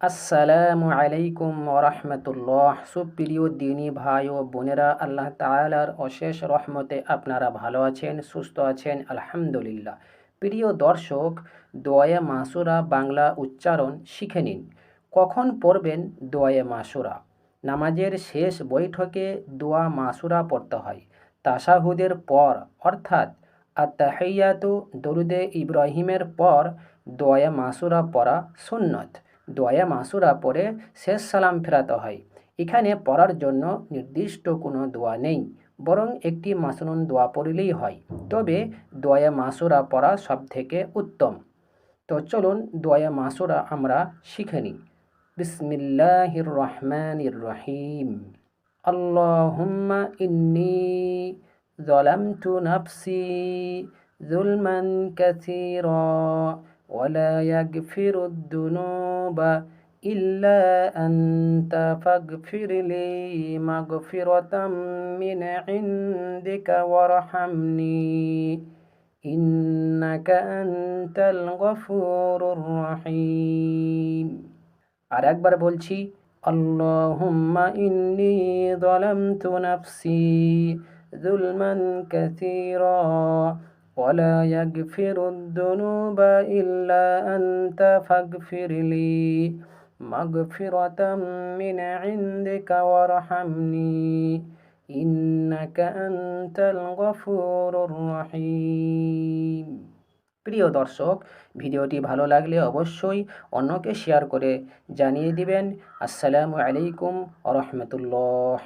আসসালামু আলাইকুম ওরহমতুল্লাহ। সুপ্রিয় দিনী ভাই ও বোনেরা, আল্লাহ তালার অশেষ রহমতে আপনারা ভালো আছেন, সুস্থ আছেন, আলহামদুলিল্লাহ। প্রিয় দর্শক দোয়ে মাসুরা বাংলা উচ্চারণ শিখে নিন। কখন পড়বেন দোয়ে মাসুরা? নামাজের শেষ বৈঠকে দোয়া মাসুরা পড়তে হয়। তাসাহুদের পর, অর্থাৎ আত্মাহিয়াতু দরুদে ইব্রাহিমের পর দোয়া মাসুরা পড়া সুন্নত। দোয়া মাসুরা পরে শেষ সালাম ফেরাতে হয়। এখানে পড়ার জন্য নির্দিষ্ট কোনো দোয়া নেই, বরং একটি মাসনুন দোয়া পড়লেই হয়। তবে দোয়া মাসুরা পড়া সব থেকে উত্তম। তো চলুন দোয়া মাসুরা আমরা শিখে নিই। বিসমিল্লাহির রহমানির রহিম। আল্লাহুম্মা ইন্নি জলামতু নাফসি জুলমান কাসীরা ولا يغفر الذنوب إلا أنت فاغفر لي مغفرة من عندك وارحمني إنك أنت الغفور الرحيم আর একবার বলছি আল্লাহুম্মা ইন্নি ظلمت نفسي ظلما كثيرا ولا يغفر الذنوب إلا أنت فاغفر لي مغفرة من عندك وارحمني إنك أنت الغفور الرحيم প্রিয় দর্শক ভিডিওটি ভালো লাগলে অবশ্যই অন্যকে শেয়ার করে জানিয়ে দিবেন আসসালামু আলাইকুম রহমতুল্লাহ